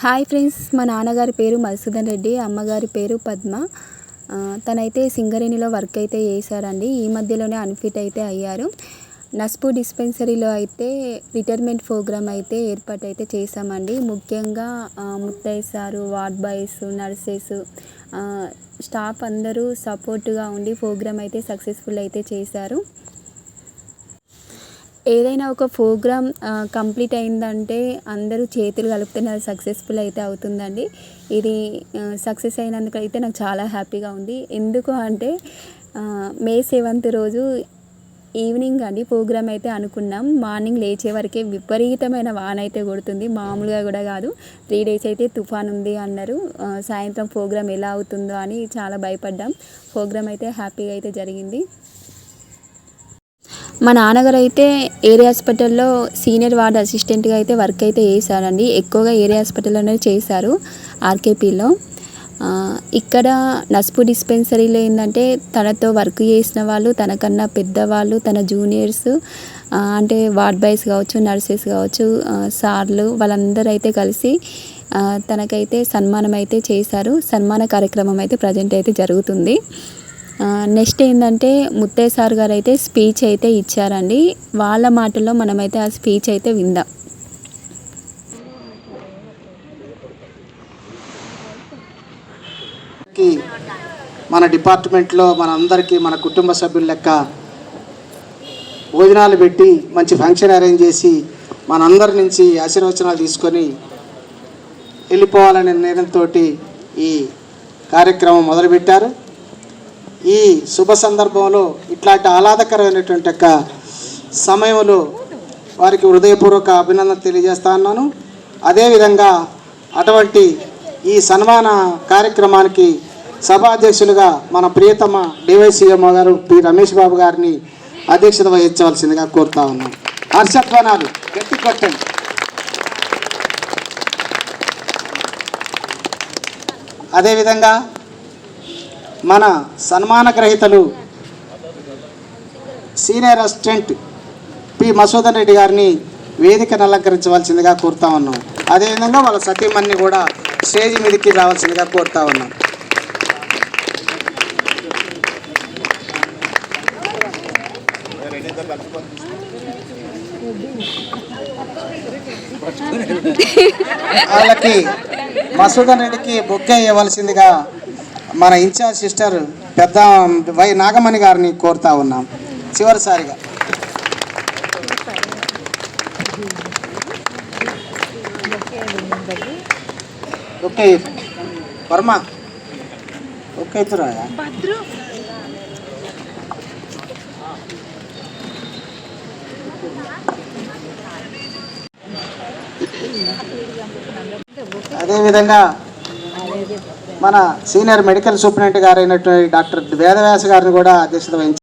Hi friends మా నాన్నగారి పేరు మధుసూదన్ రెడ్డి అమ్మగారి పేరు పద్మ. తనైతే సింగరేణిలో వర్క్ అయితే చేశారండి. ఈ మధ్యలోనే అన్ఫిట్ అయితే అయ్యారు. నస్పు డిస్పెన్సరీలో అయితే రిటైర్మెంట్ ప్రోగ్రామ్ అయితే ఏర్పాటు అయితే చేశామండి. ముఖ్యంగా ఆ, Muthaiah sir ward boys nurses staff అందరూ సపోర్ట్గా ఉండి ప్రోగ్రామ్ అయితే సక్సెస్ఫుల్ అయితే చేశారు. ఏదైనా ఒక ప్రోగ్రామ్ కంప్లీట్ అయిందంటే అందరూ చేతులు కలుపుతున్న సక్సెస్ఫుల్ అయితే అవుతుందండి. ఇది సక్సెస్ అయినందుకు అయితే నాకు చాలా హ్యాపీగా ఉంది. ఎందుకు అంటే మే సెవెంత్ రోజు ఈవినింగ్ అండి ప్రోగ్రామ్ అయితే అనుకున్నాం. మార్నింగ్ లేచే వరకే విపరీతమైన వాన అయితే కొడుతుంది. మామూలుగా కూడా కాదు. త్రీ డేస్ అయితే తుఫాన్ ఉంది అన్నారు. సాయంత్రం ప్రోగ్రామ్ ఎలా అవుతుందో అని చాలా భయపడ్డాం. ప్రోగ్రామ్ అయితే హ్యాపీగా అయితే జరిగింది. మా నాన్నగారు అయితే ఏరియా హాస్పిటల్లో సీనియర్ వార్డ్ అసిస్టెంట్గా అయితే వర్క్ అయితే చేశారండి. ఎక్కువగా ఏరియా హాస్పిటల్లోనే చేశారు ఆర్కేపీలో. ఇక్కడ నస్పు డిస్పెన్సరీలో ఏంటంటే తనతో వర్క్ చేసిన వాళ్ళు తనకన్నా పెద్దవాళ్ళు తన జూనియర్స్ అంటే వార్డ్ బాయ్స్ కావచ్చు నర్సెస్ కావచ్చు సార్లు వాళ్ళందరూ అయితే కలిసి తనకైతే సన్మానం అయితే చేశారు. సన్మాన కార్యక్రమం అయితే ప్రజెంట్ అయితే జరుగుతుంది. నెక్స్ట్ ఏంటంటే ముత్తయ్య సార్ గారు అయితే స్పీచ్ అయితే ఇచ్చారండి. వాళ్ళ మాటల్లో మనమైతే ఆ స్పీచ్ అయితే విందాం. మన డిపార్ట్మెంట్లో మన అందరికీ మన కుటుంబ సభ్యుల లెక్క భోజనాలు పెట్టి మంచి ఫంక్షన్ అరేంజ్ చేసి మనందరి నుంచి ఆశీర్వచనాలు తీసుకొని వెళ్ళిపోవాలనే నిర్ణయంతో ఈ కార్యక్రమం మొదలుపెట్టారు. ఈ శుభ సందర్భంలో ఇట్లాంటి ఆహ్లాదకరమైనటువంటి యొక్క సమయంలో వారికి హృదయపూర్వక అభినందన తెలియజేస్తా ఉన్నాను. అదేవిధంగా అటువంటి ఈ సన్మాన కార్యక్రమానికి సభాధ్యక్షులుగా మన ప్రియతమ డివైసీఎంఓ గారు పి రమేష్ బాబు గారిని అధ్యక్షత వహించవలసిందిగా కోరుతా ఉన్నాను. హర్షత్వనాలు గట్టి కొట్టండి. అదేవిధంగా మన సన్మాన గ్రహీతలు senior assistant P Masudan Reddy గారిని వేదికను అలంకరించవలసిందిగా కోరుతా ఉన్నాం. అదేవిధంగా వాళ్ళ సతీమణిని కూడా స్టేజ్ మీదకి రావాల్సిందిగా కోరుతా ఉన్నాం. వాళ్ళకి మసూదన్ రెడ్డికి బొగ్గే ఇవ్వవలసిందిగా మన ఇన్ఛార్జ్ సిస్టర్ పెద్ద వై నాగమణి గారిని కోరుతా ఉన్నాం. చివరిసారిగా. ఓకే వర్మ. ఓకే తురా అదేవిధంగా మన సీనియర్ మెడికల్ సూపరింటెండెంట్ గారైనటువంటి డాక్టర్ వేదవ్యాస గారిని కూడా అధ్యక్షత వహించారు.